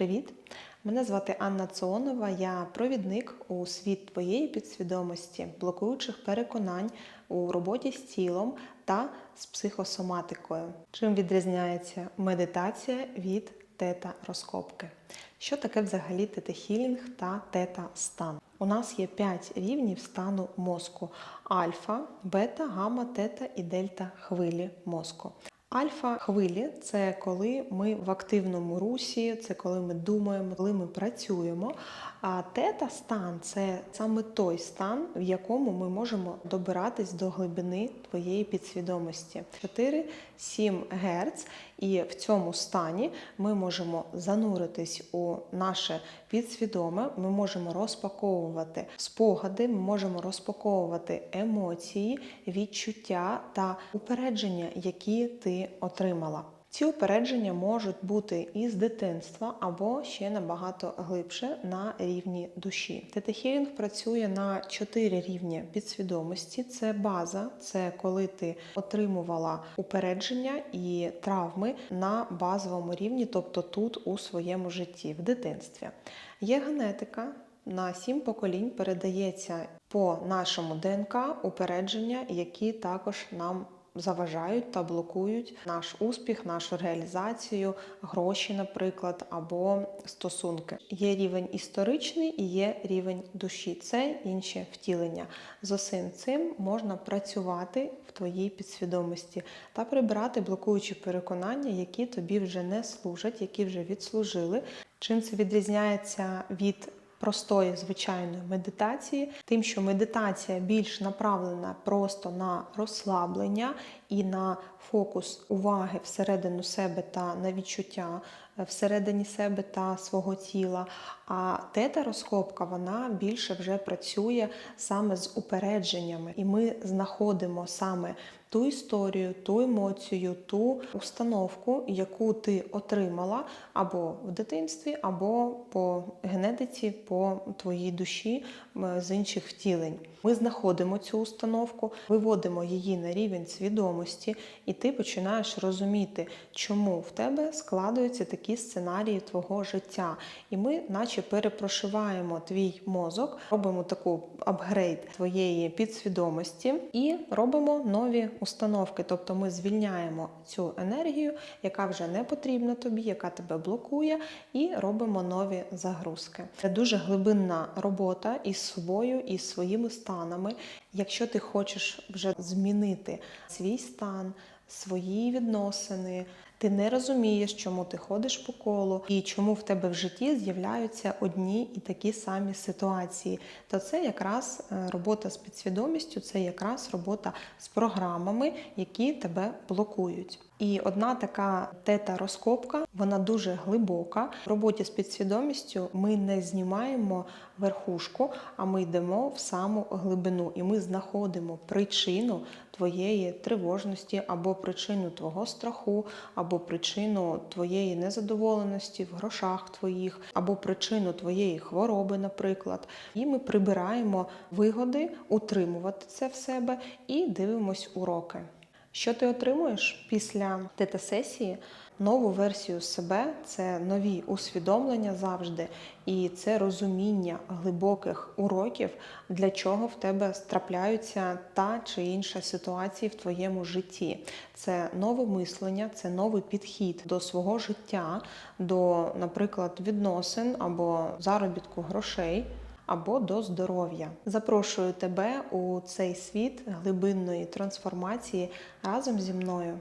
Привіт! Мене звати Анна Ціонова. Я провідник у світ твоєї підсвідомості, блокуючих переконань у роботі з тілом та з психосоматикою. Чим відрізняється медитація від тета-розкопки? Що таке взагалі тета-хілінг та тета-стан? У нас є 5 рівнів стану мозку: альфа, бета, гамма, тета і дельта хвилі мозку. Альфа хвилі це коли ми в активному русі, це коли ми думаємо, коли ми працюємо. А тета стан це саме той стан, в якому ми можемо добиратись до глибини твоєї підсвідомості. 4-7 Гц, і в цьому стані ми можемо зануритись у наше підсвідоме, ми можемо розпаковувати спогади, ми можемо розпаковувати емоції, відчуття та упередження, які ти отримала. Ці упередження можуть бути із дитинства або ще набагато глибше на рівні душі. Тетахілінг працює на чотири рівні підсвідомості: це база, це коли ти отримувала упередження і травми на базовому рівні, тобто тут у своєму житті, в дитинстві. Є генетика. На сім поколінь передається по нашому ДНК упередження, які також нам заважають та блокують наш успіх, нашу реалізацію, гроші, наприклад, або стосунки. Є рівень історичний і є рівень душі. Це інші втілення. З усім цим можна працювати в твоїй підсвідомості та прибирати блокуючі переконання, які тобі вже не служать, які вже відслужили. Чим це відрізняється від простої звичайної медитації, тим, що медитація більш направлена просто на розслаблення і на фокус уваги всередину себе та на відчуття всередині себе та свого тіла. А тета-розкопка вона більше вже працює саме з упередженнями, і ми знаходимо саме ту історію, ту емоцію, ту установку, яку ти отримала або в дитинстві, або по генетиці, по твоїй душі з інших втілень. Ми знаходимо цю установку, виводимо її на рівень свідомості, і ти починаєш розуміти, чому в тебе складуються такі сценарії твого життя. І ми, наче, перепрошиваємо твій мозок, робимо таку апгрейд твоєї підсвідомості і робимо нові установки. Тобто ми звільняємо цю енергію, яка вже не потрібна тобі, яка тебе блокує, і робимо нові загрузки. Це дуже глибинна робота із собою, із своїми станами. Якщо ти хочеш вже змінити свій стан, свої відносини. Ти не розумієш, чому ти ходиш по колу і чому в тебе в житті з'являються одні і такі самі ситуації. То це якраз е, робота з підсвідомістю, це якраз робота з програмами, які тебе блокують. І одна така тета-розкопка, вона дуже глибока. В роботі з підсвідомістю ми не знімаємо верхушку, а ми йдемо в саму глибину, і ми знаходимо причину твоєї тривожності, або причину твого страху, або причину твоєї незадоволеності в грошах твоїх, або причину твоєї хвороби, наприклад. І ми прибираємо вигоди, утримувати це в себе і дивимось уроки. Що ти отримуєш після тета-сесії? Нову версію себе це нові усвідомлення завжди, і це розуміння глибоких уроків, для чого в тебе трапляються та чи інша ситуації в твоєму житті. Це нове мислення, це новий підхід до свого життя, до, наприклад, відносин або заробітку грошей або до здоров'я. Запрошую тебе у цей світ глибинної трансформації разом зі мною.